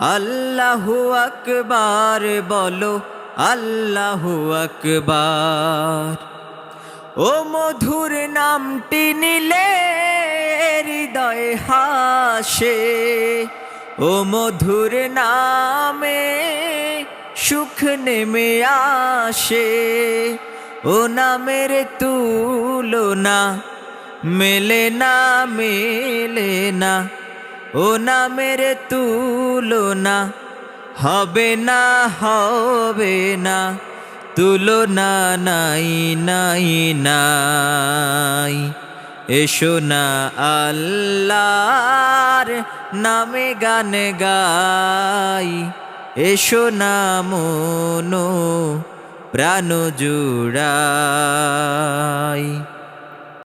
আল্লাহু আকবার, বলো আল্লাহু আকবার। ও মধুর নামটি নিলে হৃদয় হাসে। ও মধুর নামে সুখ নেমে আসে। ও নামের তুলনা মেলে না মেলে না। ও নামের তুলনা হবে না হবে না, তুলনা নাই নাই নাই। এসো না আল্লাহর নামে গান গাই, এসো না মনো প্রাণ জুড়াই।